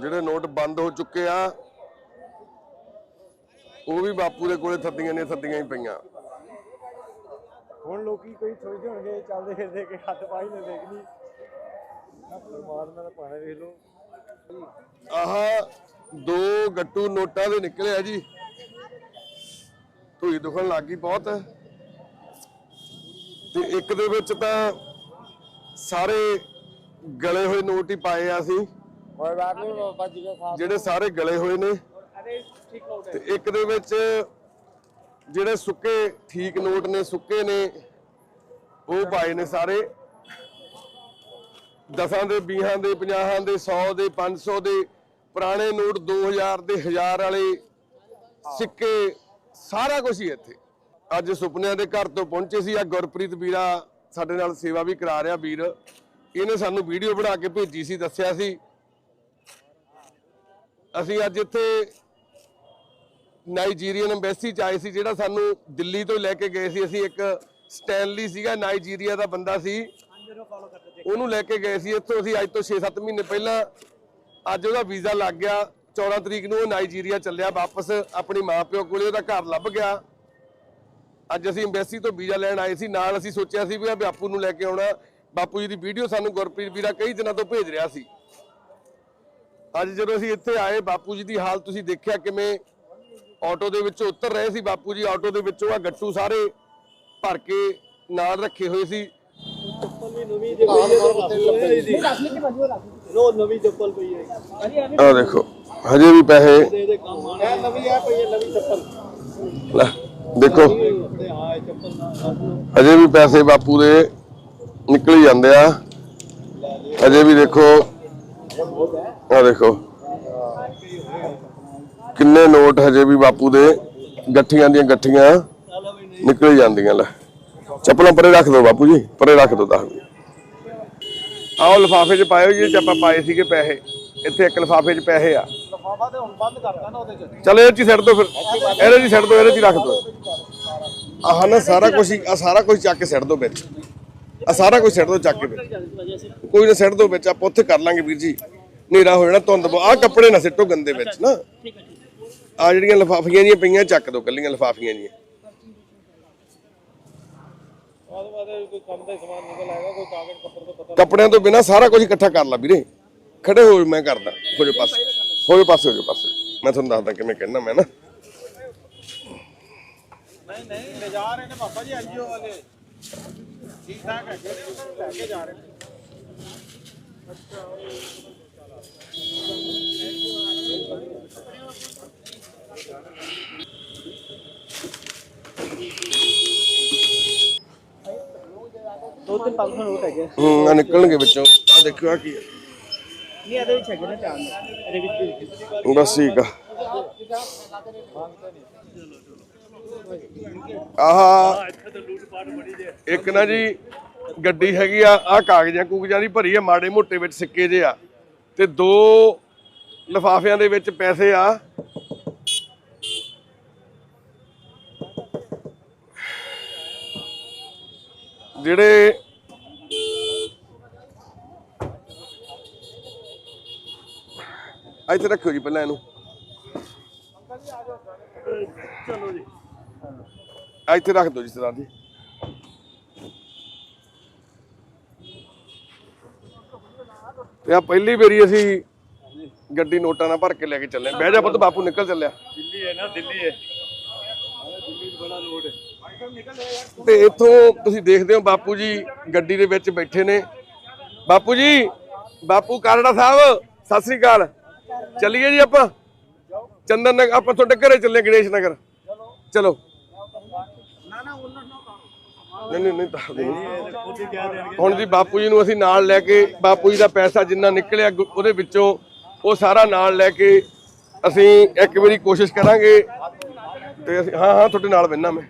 ਜਿਹੜੇ ਨੋਟ ਬੰਦ ਹੋ ਚੁੱਕੇ ਆ ਉਹ ਵੀ ਬਾਪੂ ਦੇ ਕੋਲੇ ਥੱਦੀਆਂ ਨੇ ਥੱਦੀਆਂ ਹੀ ਪਈਆਂ। ਹੁਣ ਲੋਕੀ ਕੋਈ ਸੋਚਦੇ ਹੋਣਗੇ ਚੱਲਦੇ ਫਿਰਦੇ ਕਿ ਹੱਥ ਪਾਈ ਨਾ ਦੇਖਣੀ ਪਰਮਾਤਮਾ ਦਾ ਪਾਣਾ ਵੇਖ ਲਓ। ਆਹ ਦੋ ਗੱਟੂ ਨੋਟਾਂ ਦੇ ਨਿਕਲੇ ਆ ਜੀ। ਧੂਈ ਦੁਖਣ ਲੱਗ ਗਈ ਬਹੁਤ। ਤੇ ਇੱਕ ਦੇ ਵਿੱਚ ਤਾਂ ਸਾਰੇ ਗਲੇ ਹੋਏ ਨੋਟ ਹੀ ਪਾਏ ਆ ਅਸੀਂ। ਜਿਹੜੇ ਸਾਰੇ ਗਲੇ ਹੋਏ ਨੇ ਤੇ ਇੱਕ ਦੇ ਵਿੱਚ ਜਿਹੜੇ ਸੁੱਕੇ ਠੀਕ ਨੋਟ ਨੇ ਸੁੱਕੇ ਨੇ ਉਹ ਪਾਏ ਨੇ ਸਾਰੇ। ਦਸਾਂ ਦੇ 20ਾਂ ਦੇ 50ਾਂ ਦੇ 100 ਦੇ 500 ਦੇ ਪੁਰਾਣੇ ਨੋਟ 2000 ਦੇ 1000 ਵਾਲੇ ਸਿੱਕੇ ਸਾਰਾ ਕੁਝ ਹੀ ਇੱਥੇ। ਅੱਜ ਸੁਪਨਿਆਂ ਦੇ ਘਰ ਤੋਂ ਪਹੁੰਚੇ ਸੀ ਆ ਗੁਰਪ੍ਰੀਤ ਵੀਰਾ ਸਾਡੇ ਨਾਲ ਸੇਵਾ ਵੀ ਕਰਾ ਰਿਹਾ ਵੀਰ। ਇਹਨੇ ਸਾਨੂੰ ਵੀਡੀਓ ਬਣਾ ਕੇ ਭੇਜੀ ਸੀ ਦੱਸਿਆ ਸੀ। ਅਸੀਂ ਅੱਜ ਇੱਥੇ ਨਾਈਜੀਰੀਅਨ ਐਮਬੈਸੀ ਚ ਆਏ ਸੀ, ਜਿਹੜਾ ਸਾਨੂੰ ਦਿੱਲੀ ਤੋਂ ਲੈ ਕੇ ਗਏ ਸੀ। ਅਸੀਂ ਇੱਕ ਸਟੈਨਲੀ ਸੀਗਾ, ਨਾਈਜੀਰੀਆ ਦਾ ਬੰਦਾ ਸੀ। ਉਹਨੂੰ ਲੈ ਕੇ ਗਏ ਸੀ। ਇੱਥੋਂ ਅਸੀਂ ਅੱਜ ਤੋਂ 6-7 ਮਹੀਨੇ ਪਹਿਲਾਂ ਅੱਜ ਉਹਦਾ ਵੀਜ਼ਾ ਲੱਗ ਗਿਆ। 14 ਤਰੀਕ ਨੂੰ ਉਹ ਨਾਈਜੀਰੀਆ ਚੱਲਿਆ ਵਾਪਸ, ਆਪਣੀ ਮਾਂ ਪਿਓ ਕੋਲੇ ਉਹਦਾ ਘਰ ਲੱਭ ਗਿਆ। ਅੱਜ ਅਸੀਂ ਐਮਬੈਸੀ ਤੋਂ ਵੀਜ਼ਾ ਲੈਣ ਆਏ ਸੀ। ਨਾਲ ਅਸੀਂ ਸੋਚਿਆ ਸੀ ਵੀ ਆ ਬਾਪੂ ਨੂੰ ਲੈ ਕੇ ਆਉਣਾ। ਬਾਪੂ ਜੀ ਦੀ ਵੀਡੀਓ ਸਾਨੂੰ ਗੁਰਪ੍ਰੀਤ ਵੀਰਾ ਕਈ ਦਿਨਾਂ ਤੋਂ ਭੇਜ ਰਿਹਾ ਸੀ। ਅੱਜ ਜਦੋਂ ਅਸੀਂ ਇੱਥੇ ਆਏ, ਬਾਪੂ ਜੀ ਦੀ ਹਾਲਤ ਤੁਸੀਂ ਦੇਖਿਆ ਕਿਵੇਂ? ਆਟੋ ਦੇ ਵਿੱਚੋਂ ਉਤਰ ਰਹੇ ਸੀ ਬਾਪੂ ਜੀ, ਆਟੋ ਦੇ ਵਿੱਚੋਂ ਆ ਗੱਟੂ ਸਾਰੇ ਭਰ ਕੇ ਨਾਲ ਰੱਖੇ ਹੋਏ ਸੀ। ਰੋ ਨਵੀਂ ਚੱਪਲ ਪਈ ਹੈ ਆ ਦੇਖੋ, ਹਜੇ ਵੀ ਪੈਸੇ ਇਹ ਨਵੀਂ ਆ ਪਈ ਹੈ ਨਵੀਂ ਚੱਪਲ ਲੈ, ਦੇਖੋ, ਹਜੇ ਵੀ ਪੈਸੇ ਬਾਪੂ ਦੇ ਨਿਕਲ ਹੀ ਜਾਂਦੇ ਆ। ਹਜੇ ਵੀ ਦੇਖੋ ਆ ਦੇਖੋ। ਕਿੰਨੇ ਨੋਟ ਹਜੇ ਵੀ ਬਾਪੂ ਦੇ ਗੱਠੀਆਂ ਦੀਆਂ ਗੱਠੀਆਂ ਨਿਕਲ ਜਾਂਦੀਆਂ ਲੈ। ਚੱਪਲਾਂ ਪਰੇ ਰੱਖ ਦਿਓ ਬਾਪੂ ਜੀ ਪਰੇ ਰੱਖ ਦਿਓ ਦੱਸ ਆਓ ਲਿਫਾਫੇ 'ਚ ਪਾਇਓ ਜੀ ਆਪਾਂ ਪਾਏ ਸੀਗੇ ਪੈਸੇ। ਇੱਥੇ ਇੱਕ ਲਿਫਾਫੇ 'ਚ ਪੈਸੇ ਆ। ਲਫਾਫਾ ਤੇ ਹੁਣ ਬੰਦ ਕਰਤਾ ਨਾ ਉਹਦੇ ਚ। ਚਲ ਇਹ ਚ ਦਿਓ ਫਿਰ। ਇਹਦੇ ਚ ਦਿਓ ਇਹਦੇ ਚ ਹੀ ਰੱਖ ਦਿਓ। ਆਹ ਨਾ ਸਾਰਾ ਕੁਝ ਆ ਸਾਰਾ ਕੁਝ ਚੱਕ ਕੇ ਛੱਡ ਦਿਓ ਵਿੱਚ। ਆ ਸਾਰਾ ਕੁਝ ਛੱਡ ਦਿਓ ਚੱਕ ਕੇ ਵਿੱਚ। ਕੋਈ ਨਾ ਛੱਡ ਦਿਓ ਵਿੱਚ ਆਪਾਂ ਉੱਥੇ ਕਰ ਲਾਂਗੇ ਵੀਰ ਜੀ। ਹਨੇਰਾ ਹੋ ਜਾਣਾ ਧੁੰਦ ਆ ਕੱਪੜੇ ਨਾ ਸਿੱਟੋ ਗੰਦੇ ਵਿੱਚ ਨਾ। ਆ ਜਿਹੜੀਆਂ ਲਫਾਫੀਆਂ ਜੀਆਂ ਪਈਆਂ ਚੱਕ ਦਿਓ ਕੱਲੀਆਂ ਲਫਾਫੀਆਂ ਜੀਆਂ। ਬਾਅਦ ਬਾਅਦ ਕੋਈ ਕੰਮ ਦਾ ਹੀ ਸਮਾਨ ਨਿਕਲ ਆਏਗਾ ਕੋਈ ਕਾਗਜ਼ ਪੱਤਰ ਤੋਂ ਪਤਾ ਕੱਪੜਿਆਂ ਤੋਂ ਬਿਨਾ ਸਾਰਾ ਕੁਝ ਇਕੱਠਾ ਕਰ ਲਾ ਵੀਰੇ। ਖੜੇ ਹੋ ਮੈਂ ਕਰਦਾ ਹੋ ਜਾਓ ਪਾਸੇ। ਹੋ ਜਾਓ ਪਾਸੇ ਹੋ ਜਾਓ ਪਾਸੇ। ਮੈਂ ਤੁਹਾਨੂੰ ਦੱਸਦਾ ਕਿਵੇਂ ਕਹਿਣਾ ਮੈਂ ਨਾ। ਨਹੀਂ ਨਹੀਂ ਲੈ ਜਾ ਰਹੇ ਨੇ ਪਾਪਾ ਜੀ ਐਨਜੀਓ ਵਾਲੇ ਠੀਕ ਠਾਕ ਹੈ ਲੈ ਕੇ ਜਾ ਰਹੇ ਨੇ। ਦੋ ਤਿੰਨ ਪੰਜ ਨੋਟ ਹੈਗੇ ਹੂੰ ਆ ਨਿਕਲਣਗੇ ਵਿੱਚੋਂ। ਆ ਦੇਖਿਓ ਆ ਕੀ ਹੈ। ਨਹੀਂ ਇਹਦੇ ਵਿੱਚ ਹੈਗੇ ਨਾ ਚਾਰ ਇਹਦੇ ਵਿੱਚ ਬਸ ਠੀਕ ਆ। ਆਹ ਇੱਕ ਨਾ ਜੀ ਗੱਡੀ ਹੈਗੀ ਆ ਆ ਕਾਗਜ਼ਾਂ ਕੂਗਜ਼ਾਂ ਦੀ ਭਰੀ ਆ ਮਾੜੇ ਮੋਟੇ ਵਿੱਚ ਸਿੱਕੇ ਜੇ ਆ। ਤੇ ਦੋ ਲਫਾਫਿਆਂ ਦੇ ਵਿੱਚ ਪੈਸੇ ਆ। ਜਿਹੜੇ ਇੱਥੇ ਰੱਖਿਓ ਜੀ ਪਹਿਲਾਂ ਇਹਨੂੰ। ਚਲੋ ਜੀ। ਇੱਥੇ ਰੱਖ ਦਿਓ ਜੀ ਸਰਦਾਰ ਜੀ ਤੇ ਆ ਪਹਿਲੀ ਵਾਰੀ ਅਸੀਂ ਗੱਡੀ ਨੋਟਾਂ ਨਾਲ ਭਰ ਕੇ ਲੈ ਕੇ ਚੱਲੇ ਬਹਿ ਜਾ ਪੁੱਤ ਬਾਪੂ ਨਿਕਲ ਚੱਲਿਆ। ਦਿੱਲੀ ਹੈ ਨਾ ਦਿੱਲੀ ਹੈ। ਤੇ ਇੱਥੋਂ ਤੁਸੀਂ ਦੇਖਦੇ ਹੋ ਬਾਪੂ ਜੀ ਗੱਡੀ ਦੇ ਵਿੱਚ ਬੈਠੇ ਨੇ। ਬਾਪੂ ਜੀ ਬਾਪੂ ਕਾਰੜਾ ਸਾਹਿਬ ਸਤਿ ਸ੍ਰੀ ਅਕਾਲ। ਚੱਲੀਏ ਜੀ ਆਪਾਂ। ਚੰਦਨ ਨਗਰ ਆਪਾਂ ਤੁਹਾਡੇ ਘਰੇ ਚੱਲੇ ਗਣੇਸ਼ ਨਗਰ। ਚਲੋ। ਨਹੀਂ ਨਹੀਂ ਨਹੀਂ ਦੱਸ ਦਿਓ ਹੁਣ ਜੀ ਬਾਪੂ ਜੀ ਨੂੰ ਅਸੀਂ ਨਾਲ ਲੈ ਕੇ ਬਾਪੂ ਜੀ ਦਾ ਪੈਸਾ ਜਿੰਨਾ ਨਿਕਲਿਆ ਉਹਦੇ ਵਿੱਚੋਂ ਉਹ ਸਾਰਾ ਨਾਲ ਲੈ ਕੇ ਅਸੀਂ ਇੱਕ ਵਾਰੀ ਕੋਸ਼ਿਸ਼ ਕਰਾਂਗੇ ਤੇ ਅਸੀਂ ਹਾਂ ਹਾਂ ਤੁਹਾਡੇ ਨਾਲ ਬੰਨਾ ਮੈਂ।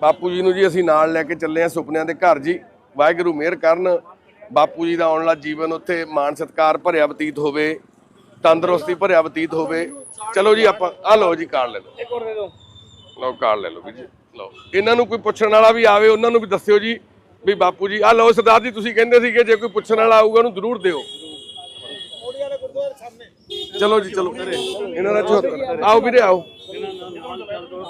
ਬਾਪੂ ਜੀ ਨੂੰ ਜੀ ਅਸੀਂ ਨਾਲ ਲੈ ਕੇ ਚੱਲੇ ਆ ਸੁਪਨਿਆਂ ਦੇ ਘਰ ਜੀ। ਵਾਹਿਗੁਰੂ ਮਿਹਰ ਕਰਨ। ਬਾਪੂ ਜੀ ਦਾ ਆਉਣ ਵਾਲਾ ਜੀਵਨ ਉੱਥੇ ਮਾਣ ਸਤਿਕਾਰ ਭਰਿਆ ਬਤੀਤ ਹੋਵੇ ਤੰਦਰੁਸਤੀ ਭਰਿਆ ਬਤੀਤ ਹੋਵੇ। ਚਲੋ ਜੀ ਆਪਾਂ ਆ ਲਓ ਜੀ ਕਾਰਡ ਲੈ ਲਓ। ਇੱਕ ਹੋਰ ਦੇ ਦਿਓ। ਲਓ ਕਾਰਡ ਲੈ ਲਓ ਵੀ ਜੀ। ਲਓ ਇਹਨਾਂ ਨੂੰ ਕੋਈ ਪੁੱਛਣ ਵਾਲਾ ਵੀ ਆਵੇ ਉਹਨਾਂ ਨੂੰ ਵੀ ਦੱਸਿਓ ਜੀ ਵੀ ਬਾਪੂ ਜੀ ਆ ਲਓ ਸਰਦਾਰ ਜੀ ਤੁਸੀਂ ਕਹਿੰਦੇ ਸੀ ਕਿ ਜੇ ਕੋਈ ਪੁੱਛਣ ਵਾਲਾ ਆਊਗਾ ਉਹਨੂੰ ਜ਼ਰੂਰ ਦਿਓ। ਚਲੋ ਜੀ ਚਲੋ ਇਹਨਾਂ ਦਾ 74 ਆਓ ਵੀਰੇ ਆਓ।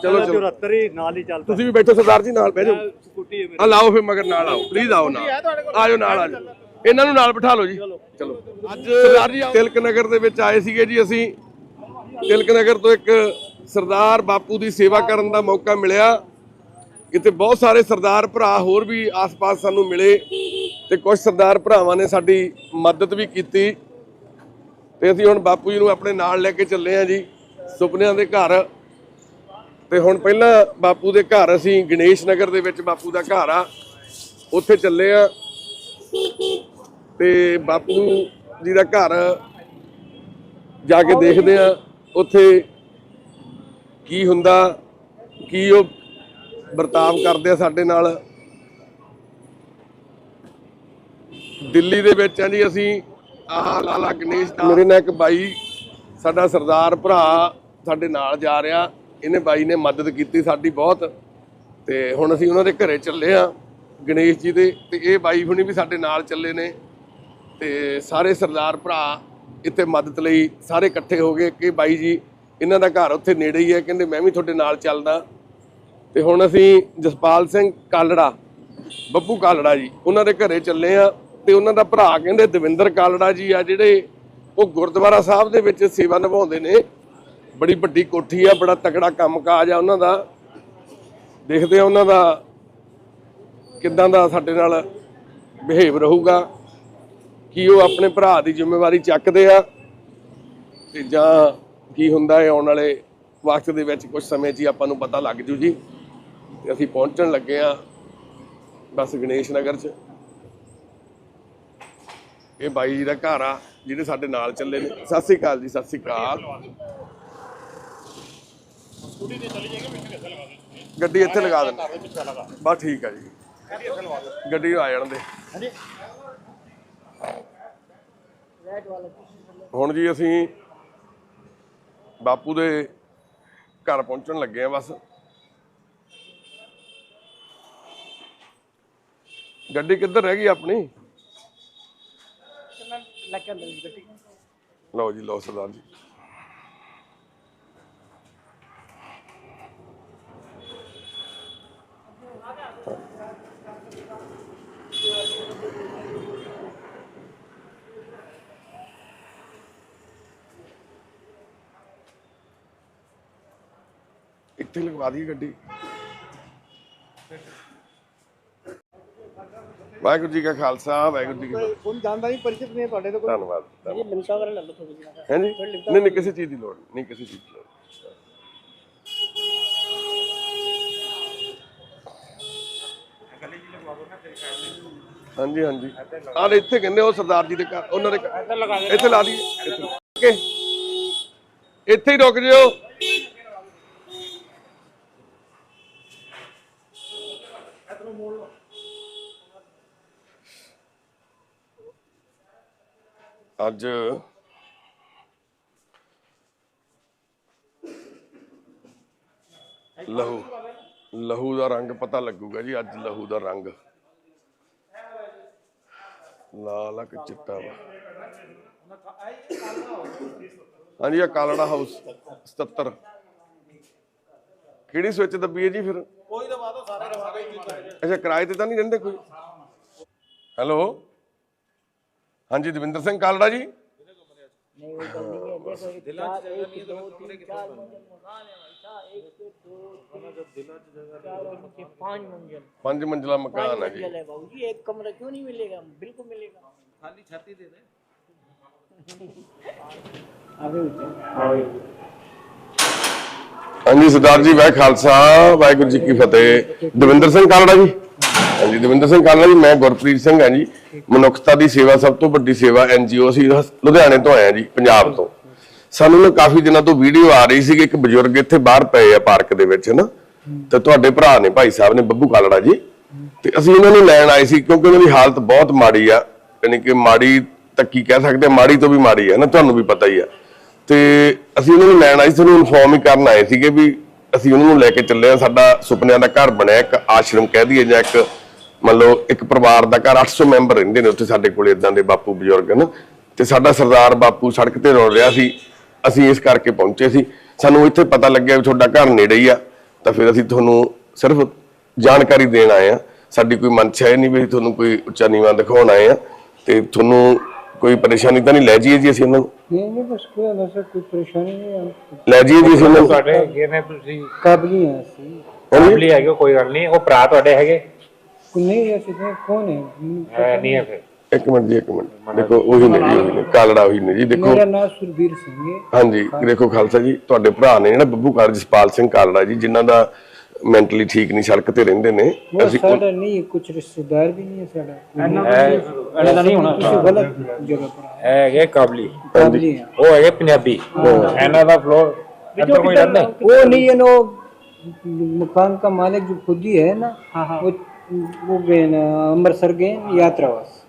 ਚਲੋ ਚਲੋ। 74 ਹੀ ਨਾਲ ਹੀ ਚੱਲਦਾ ਤੁਸੀਂ ਵੀ ਬੈਠੋ ਸਰਦਾਰ ਜੀ ਨਾਲ ਬਹਿ ਜਾਓ। ਆ ਲਾਓ ਫਿਰ ਮਗਰ ਨਾਲ ਆਓ। ਪਲੀਜ਼ ਆਓ ਨਾਲ। ਆਜੋ ਨਾਲ ਆਜੋ। ਇਹਨਾਂ ਨੂੰ ਨਾਲ ਬਿਠਾ ਲਓ ਜੀ। ਚਲੋ। ਅੱਜ ਸਰਦਾਰ ਜੀ ਤਿਲਕ ਨਗਰ ਦੇ ਵਿੱਚ ਆਏ ਸੀਗੇ ਜੀ ਅਸੀਂ। ਤਿਲਕ ਨਗਰ ਤੋਂ ਇੱਕ ਸਰਦਾਰ ਬਾਪੂ ਦੀ ਸੇਵਾ ਕਰਨ ਦਾ ਮੌਕਾ ਮਿਲਿਆ। ਇੱਥੇ ਬਹੁਤ ਸਾਰੇ ਸਰਦਾਰ ਭਰਾ ਹੋਰ ਵੀ ਆਸ-ਪਾਸ ਸਾਨੂੰ ਮਿਲੇ ਤੇ ਕੁਝ ਸਰਦਾਰ ਭਰਾਵਾਂ ਨੇ ਸਾਡੀ ਮਦਦ ਵੀ ਕੀਤੀ। ਤੇ ਅਸੀਂ ਹੁਣ ਬਾਪੂ ਜੀ ਨੂੰ ਆਪਣੇ ਨਾਲ ਲੈ ਕੇ ਚੱਲੇ ਆ ਜੀ ਸੁਪਨਿਆਂ ਦੇ ਘਰ। ਤੇ ਹੁਣ ਪਹਿਲਾਂ ਬਾਪੂ ਦੇ ਘਰ ਅਸੀਂ ਗਣੇਸ਼ ਨਗਰ ਦੇ ਵਿੱਚ ਬਾਪੂ ਦਾ ਘਰ ਆ ਉੱਥੇ ਚੱਲੇ ਆ ਤੇ ਬਾਪੂ ਜੀ ਦਾ ਘਰ ਜਾ ਕੇ ਦੇਖਦੇ ਆ ਉੱਥੇ ਕੀ ਹੁੰਦਾ? ਕੀ ਉਹ ਵਰਤਾਵ ਕਰਦੇ ਆ ਸਾਡੇ ਨਾਲ? ਦਿੱਲੀ ਦੇ ਵਿੱਚ ਆ ਜੀ ਅਸੀਂ, ਆਹ ਲਾਲਾ ਗਣੇਸ਼ ਦਾ। ਮੇਰੇ ਨਾਲ ਇੱਕ ਬਾਈ, ਸਾਡਾ ਸਰਦਾਰ ਭਰਾ ਸਾਡੇ ਨਾਲ ਜਾ ਰਿਹਾ। ਇਹਨੇ ਬਾਈ ਨੇ ਮਦਦ ਕੀਤੀ ਸਾਡੀ ਬਹੁਤ। ਤੇ ਹੁਣ ਅਸੀਂ ਉਹਨਾਂ ਦੇ ਘਰੇ ਚੱਲੇ ਆ ਗਣੇਸ਼ ਜੀ ਦੇ। ਤੇ ਇਹ ਬਾਈ ਹੁਣੀ ਵੀ ਸਾਡੇ ਨਾਲ ਚੱਲੇ ਨੇ। ਤੇ ਸਾਰੇ ਸਰਦਾਰ ਭਰਾ ਇੱਥੇ ਮਦਦ ਲਈ ਸਾਰੇ ਇਕੱਠੇ ਹੋ ਗਏ ਕਿ ਬਾਈ ਜੀ ਇਹਨਾਂ ਦਾ ਘਰ ਉੱਥੇ ਨੇੜੇ ਹੀ ਹੈ, ਕਹਿੰਦੇ ਮੈਂ ਵੀ ਤੁਹਾਡੇ ਨਾਲ ਚੱਲਦਾ। ਤੇ ਹੁਣ ਅਸੀਂ ਜਸਪਾਲ ਸਿੰਘ ਕਾਲੜਾ, ਬੱਬੂ ਕਾਲੜਾ ਜੀ, ਉਹਨਾਂ ਦੇ ਘਰੇ ਚੱਲੇ ਆ ਤੇ ਉਹਨਾਂ ਦਾ ਭਰਾ ਕਹਿੰਦੇ ਦਵਿੰਦਰ ਕਾਲੜਾ ਜੀ ਆ ਜਿਹੜੇ ਉਹ ਗੁਰਦੁਆਰਾ ਸਾਹਿਬ ਦੇ ਵਿੱਚ ਸੇਵਾ ਨਿਭਾਉਂਦੇ ਨੇ। ਬੜੀ ਵੱਡੀ ਕੋਠੀ ਆ, ਬੜਾ ਤਕੜਾ ਕੰਮਕਾਜ ਆ ਉਹਨਾਂ ਦਾ। ਦੇਖਦੇ ਆ ਉਹਨਾਂ ਦਾ ਕਿੱਦਾਂ ਦਾ ਸਾਡੇ ਨਾਲ ਬਿਹੇਵ ਰਹੂਗਾ, ਕੀ ਉਹ ਆਪਣੇ ਭਰਾ ਦੀ ਜ਼ਿੰਮੇਵਾਰੀ ਚੱਕਦੇ ਆ। ਤੇ ਜਾਂ ਕੀ ਹੁੰਦਾ ਹੈ ਆਉਣ ਵਾਲੇ ਵਕਤ ਦੇ ਵਿੱਚ ਕੁਝ ਸਮੇਂ 'ਚ ਹੀ ਆਪਾਂ ਨੂੰ ਪਤਾ ਲੱਗ ਜੂ ਜੀ। ਤੇ ਅਸੀਂ ਪਹੁੰਚਣ ਲੱਗੇ ਆ ਬਸ ਗਣੇਸ਼ ਨਗਰ 'ਚ। ਇਹ ਬਾਈ ਜੀ ਦਾ ਘਰ ਆ ਜਿਹੜੇ ਸਾਡੇ ਨਾਲ ਚੱਲੇ ਨੇ। ਸਤਿ ਸ੍ਰੀ ਅਕਾਲ ਜੀ ਸਤਿ ਸ੍ਰੀ ਅਕਾਲ। ਗੱਡੀ ਇੱਥੇ ਲਗਾ ਦੇ ਬਸ ਠੀਕ ਆ ਜੀ। ਗੱਡੀ ਆ ਜਾਣ ਦੇ ਹੁਣ ਜੀ ਅਸੀਂ ਬਾਪੂ ਦੇ ਘਰ ਪਹੁੰਚਣ ਲੱਗੇ ਆ ਬਸ। ਗੱਡੀ ਕਿੱਧਰ ਰਹਿ ਗਈ ਆਪਣੀ? ਲਓ ਜੀ ਲਓ ਸਰਦਾਰ ਜੀ। ਇੱਥੇ ਲਗਵਾ ਦਈਏ ਗੱਡੀ। ਵਾਹਿਗੁਰੂ ਜੀ ਕਾ ਖਾਲਸਾ ਵਾਹਿਗੁਰੂ ਜੀ ਕੀ ਫਤਿਹ। ਕੋਈ ਜਾਣਦਾ ਨਹੀਂ ਪਰਿਚਿਤ ਨਹੀਂ ਤੁਹਾਡੇ ਤੋਂ ਕੋਈ। ਧੰਨਵਾਦ ਇਹ ਲਿਮਕਾ ਵਗੈਰਾ ਲੈ ਲਓ ਥੋੜੀ ਜਿਹੀ ਹੈ। ਜੀ? ਨਹੀਂ ਨਹੀਂ ਕਿਸੇ ਚੀਜ਼ ਦੀ ਲੋੜ ਨਹੀਂ ਕਿਸੇ ਚੀਜ਼ ਦੀ ਲੋੜ ਹਾਂਜੀ ਹਾਂਜੀ। ਆਹ ਲੈ ਇੱਥੇ ਕਹਿੰਦੇ ਉਹ ਸਰਦਾਰ ਜੀ ਦੇ ਘਰ ਉਹਨਾਂ ਦੇ ਲਗਾ ਦੇ। ਇੱਥੇ ਲਾ ਦਈਏ। Okay? ਇੱਥੇ ਹੀ ਰੁਕ ਜਿਓ। ਅੱਜ ਲਹੂ ਲਹੂ ਦਾ ਰੰਗ ਪਤਾ ਲੱਗੂਗਾ ਜੀ ਅੱਜ ਲਹੂ ਦਾ ਰੰਗ। ਲਾਲ ਆ ਕਿ ਚਿੱਟਾ ਵਾ? ਹਾਂਜੀ ਆ ਕਾਲੜਾ ਹਾਊਸ 77 ਕਿਹੜੀ ਸਵਿਚ ਦੱਬੀ ਹੈ ਜੀ ਫਿਰ? ਕੋਈ ਦਬਾ ਦੋ ਸਾਰੇ ਦਬਾ ਦੇ। ਅੱਛਾ ਕਿਰਾਏ ਤੇ ਤਾਂ ਨਹੀਂ ਰਹਿੰਦੇ ਕੋਈ? ਹੈਲੋ? ਹਾਂਜੀ ਦਵਿੰਦਰ ਸਿੰਘ ਕਾਲੜਾ ਜੀ नहीं वो कर नहीं है देखो एक चार एक दो तीन चार मंजिल मकान है भाई साहब एक दो तीन चार और नीचे पांच मंजिल ਪੰਜ ਮੰਜ਼ਿਲਾ ਮਕਾਨ ਹੈ ਜੀ मंजिल है बाबू जी एक कमरा क्यों नहीं मिलेगा बिल्कुल मिलेगा खाली छाती दे दे आगे ਹਾਂਜੀ ਸਰਦਾਰ ਜੀ ਵਾਹਿ ਖਾਲਸਾ ਵਾਹਿਗੁਰੂ ਜੀ ਕੀ ਫਤਿਹ ਦਵਿੰਦਰ ਸਿੰਘ ਕਾਲੜਾ ਜੀ ਹਾਂਜੀ, ਦਵਿੰਦਰ ਸਿੰਘ ਕਾਲਾ ਜੀ, ਮੈਂ ਗੁਰਪ੍ਰੀਤ ਸਿੰਘ ਹਾਂ ਜੀ। ਮਨੁੱਖਤਾ ਦੀ ਸੇਵਾ ਸਭ ਤੋਂ ਵੱਡੀ ਸੇਵਾ ਐਨਜੀਓ ਅਸੀਂ ਲੁਧਿਆਣੇ ਤੋਂ ਆਏ ਜੀ, ਪੰਜਾਬ ਤੋਂ। ਸਾਨੂੰ ਨਾ ਕਾਫੀ ਦਿਨਾਂ ਤੋਂ ਵੀਡੀਓ ਆ ਰਹੀ ਸੀ ਕਿ ਇੱਕ ਬਜ਼ੁਰਗ ਇੱਥੇ ਬਾਹਰ ਪਏ ਆ ਪਾਰਕ ਦੇ ਵਿੱਚ ਨਾ ਤੇ ਤੁਹਾਡੇ ਭਰਾ ਨੇ, ਭਾਈ ਸਾਹਿਬ ਨੇ, ਬੱਬੂ ਕਾਲੜਾ ਜੀ। ਤੇ ਅਸੀਂ ਉਹਨਾਂ ਨੂੰ ਲੈਣ ਆਏ ਸੀ, ਕਿਉਂਕਿ ਉਹਨਾਂ ਦੀ ਹਾਲਤ ਬਹੁਤ ਮਾੜੀ ਆ। ਯਾਨੀ ਕਿ ਮਾੜੀ ਤੱਕੀ ਕਹਿ ਸਕਦੇ ਮਾੜੀ ਤੋਂ ਵੀ ਮਾੜੀ ਆ, ਨਾ, ਤੁਹਾਨੂੰ ਵੀ ਪਤਾ ਹੀ ਆ। ਤੇ ਅਸੀਂ ਉਹਨਾਂ ਨੂੰ ਲੈਣ ਆਏ ਸੀ ਤੁਹਾਨੂੰ ਇਨਫੋਰਮ ਹੀ ਕਰਨ ਆਏ ਸੀਗੇ ਵੀ ਅਸੀਂ ਉਹਨਾਂ ਨੂੰ ਲੈ ਕੇ ਚੱਲੇ ਆ ਸਾਡਾ ਸੁਪਨਿਆਂ ਦਾ ਘਰ ਬਣਿਆ, ਇੱਕ ਆਸ਼ਰਮ ਕਹਿ ਦਈਏ ਜਾਂ ਇੱਕ ਮੰਨ ਲਓ ਇੱਕ ਪਰਿਵਾਰ ਦਾ ਘਰ 800 ਮੈਂਬਰ ਰਹਿੰਦੇ ਨੇ ਉੱਥੇ ਸਾਡੇ ਕੋਲ ਇਦਾਂ ਦੇ ਬਾਪੂ ਬਜ਼ੁਰਗ ਹਨ। ਤੇ ਸਾਡਾ ਸਰਦਾਰ ਬਾਪੂ ਸੜਕ ਤੇ ਰੋਲ ਰਿਹਾ ਸੀ। ਅਸੀਂ ਇਸ ਕਰਕੇ ਪਹੁੰਚੇ ਸੀ। ਸਾਨੂੰ ਇੱਥੇ ਪਤਾ ਲੱਗਿਆ ਵੀ ਤੁਹਾਡਾ ਘਰ ਨੇੜੇ ਹੀ ਆ। ਤਾਂ ਫਿਰ ਅਸੀਂ ਤੁਹਾਨੂੰ ਸਿਰਫ ਜਾਣਕਾਰੀ ਦੇਣ ਆਏ ਆ ਸਾਡੀ ਕੋਈ ਮਨਛਾ ਨਹੀਂ ਵੀ ਤੁਹਾਨੂੰ ਕੋਈ ਉੱਚਾ ਨੀਵਾਂ ਦਿਖਾਉਣ ਆਏ ਆ ਤੇ ਤੁਹਾਨੂੰ ਕੋਈ ਪਰੇਸ਼ਾਨੀ ਤਾਂ ਨਹੀਂ ਲੈ ਜੀਏ ਜੀ ਅਸੀਂ ਇਹਨਾਂ ਨੂੰ? ਨਹੀਂ ਨਹੀਂ ਬਸ ਕੋਈ ਨਾ ਸਰ ਕੋਈ ਪਰੇਸ਼ਾਨੀ ਨਹੀਂ ਲੈ ਜੀਏ ਜੀ ਅਸੀਂ ਇਹਨਾਂ ਤੁਸੀਂ? ਕਾਬਲੀ ਆ ਅਸੀਂ ਕਾਬਲੀ ਹੈਗੇ ਕੋਈ ਗੱਲ ਨਹੀਂ। ਉਹ ਭਰਾ ਤੁਹਾਡੇ ਹੈਗੇ? ਕੋਈ ਨਹੀਂ ਅਸੀਂ ਤੇ ਕੌਣ ਹੈ? ਮੈਨੂੰ ਪਤਾ ਹੈ ਨਹੀਂ ਹੈ ਫਿਰ। ਇੱਕ ਮਿੰਟ ਜੀ ਇੱਕ ਮਿੰਟ। ਦੇਖੋ ਉਹੀ ਨੇ ਜੀ ਉਹੀ ਨੇ। ਕਾਲੜਾ ਉਹੀ ਨੇ ਜੀ ਦੇਖੋ। ਮੇਰਾ ਨਾਮ ਸੁਰਵੀਰ ਸਿੰਘ ਹੈ। ਹਾਂਜੀ ਦੇਖੋ ਖਾਲਸਾ ਜੀ ਤੁਹਾਡੇ ਭਰਾ ਨੇ ਜਿਹੜਾ ਬੱਬੂ ਕਾਰ ਜਸਪਾਲ ਸਿੰਘ ਕਾਲੜਾ ਜੀ ਜਿਨ੍ਹਾਂ ਦਾ ਮੈਂਟਲੀ ਠੀਕ ਨਹੀਂ ਸੜਕ ਤੇ ਰਹਿੰਦੇ ਨੇ ਅਸੀਂ ਸਾਡਾ ਨਹੀਂ ਕੁਝ ਰਿਸ਼ਤੇਦਾਰ ਵੀ ਨਹੀਂ ਸਾਡਾ। ਇਹਨਾਂ ਦਾ ਨਹੀਂ ਹੋਣਾ। ਕਿਸੇ ਗਲਤ ਜਗ੍ਹਾ ਪਰ ਹੈਗੇ ਕਾਬਲੀ। ਕਾਬਲੀ ਉਹ ਹੈਗੇ ਪੰਜਾਬੀ। ਇਹਨਾਂ ਦਾ ਫਲੋਰ ਉਹ ਨਹੀਂ ਇਹਨੋ ਮਕਾਨ ਦਾ ਮਾਲਕ ਜੋ ਖੁਦ ਹੀ ਹੈ ਨਾ ਹਾਂ ਹਾਂ। ਉਹ ਗਏ ਨੇ ਅੰਮ੍ਰਿਤਸਰ ਗਏ ਨੇ ਯਾਤਰਾਵਾਸ